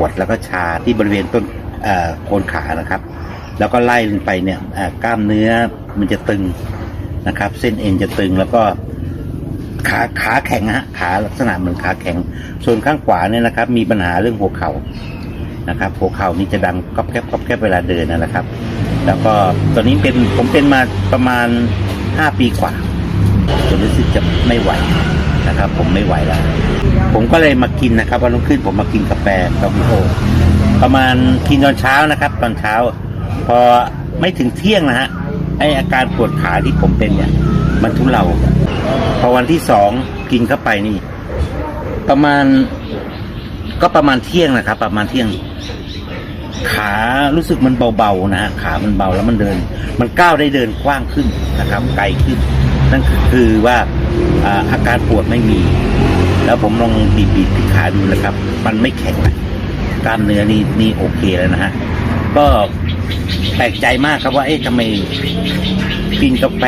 วดแล้วก็ชาที่บริเวณต้นโคนขานะครับ แล้วก็ไล่ลงไปเนี่ยกล้ามเนื้อมันจะตึงนะครับ เส้นเอ็นจะตึงแล้วก็ขาขาแข็งฮะขาลักษณะเหมือนขาแข็ง ส่วนข้างขวาเนี่ยนะครับ มีปัญหาเรื่องหัวเข่านะครับ หัวเข่านี่จะดังก๊อบแก๊บก๊อบแก๊บเวลาเดินนะครับ แล้วก็ตอนนี้เป็นผมเป็นมาประมาณห้าปีกว่าจนรู้สึกจะไม่ไหวนะครับ ผมไม่ไหวแล้ว ผมก็เลยมากินนะครับวันรุ่งขึ้นผมมากินกาแฟกาแฟโอประมาณกินตอนเช้านะครับ ตอนเช้า พอไม่ถึงเที่ยงนะฮะไออาการปวดขาที่ผมเป็นเนี่ยมันทุเลาพอวันที่สองกินเข้าไปนี่ ประมาณก็ประมาณเที่ยงนะครับ ประมาณเที่ยง ขารู้สึกมันเบาๆนะฮะขามันเบาแล้วมันเดิน มันก้าวได้เดินกว้างขึ้นนะครับ ไกลขึ้น นั่นคือว่าอาการปวดไม่มี แล้วผมลองบีบบีบที่ขาดูนะครับ มันไม่แข็งนะกล้ามเนื้อนี่นี่โอเคแล้วนะฮะก็แปลกใจมากครับว่าเอ๊ะทำไมกินกาแฟ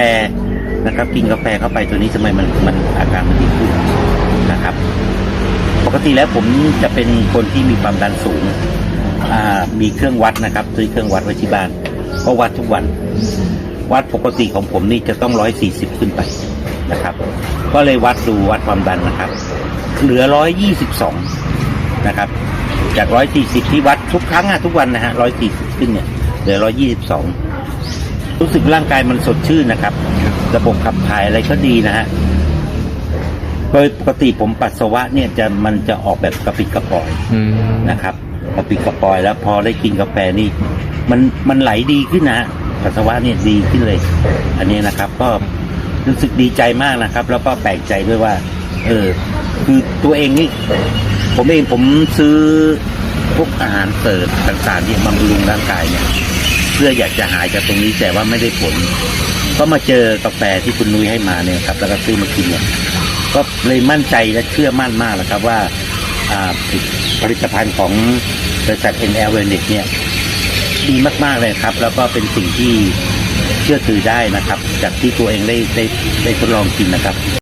นะครับ กินกาแฟเข้าไปตัวนี้ทำไมมันมันอาการมันดีขึ้นนะครับ ปกติแล้วผมจะเป็นคนที่มีความดันสูงอ่ามีเครื่องวัดนะครับซื้อเครื่องวัดไว้ที่บ้านก็วัดทุกวัน วัดปกติของผมนี่จะต้องร้อยสี่สิบขึ้นไปนะครับ ก็เลยวัดดูวัดความดันนะครับ เหลือร้อยยี่สิบสองนะครับ จากร้อยสี่สิบที่วัดทุกครั้งอะทุกวันนะฮะร้อยสี่สิบขึ้นเนี่ยเหลือร้อยยี่สิบสองรู้สึกร่างกายมันสดชื่นนะครับ ระบบขับถ่ายอะไรก็ดีนะฮะโดยปกติผมปัสสาวะเนี่ยจะมันจะออกแบบกระปิดกระปอยอืมนะครับกระปิดกระปอยแล้วพอได้กินกาแฟนี่มันมันไหลดีขึ้นนะฮะปัสสาวะเนี่ยดีขึ้นเลย อันนี้นะครับก็รู้สึกดีใจมากนะครับ แล้วก็แปลกใจด้วยว่า เออ คือตัวเองนี่ ผมเองผมซื้อพวกอาหารเสริมต่างๆที่บำรุงร่างกายเนี่ยเพื่ออยากจะหายจากตรงนี้แต่ว่าไม่ได้ผล ก็มาเจอกาแฟที่คุณนุ้ยให้มาเนี่ยครับ แล้วก็ซื้อมากินเนี่ยก็เลยมั่นใจและเชื่อมั่นมากนะครับว่าอ่าผลิตภัณฑ์ของบริษัท NL Wellness เนี่ยดีมากๆเลยครับ แล้วก็เป็นสิ่งที่เชื่อถือได้นะครับ จากที่ตัวเองได้ได้ได้ทดลองกินนะครับ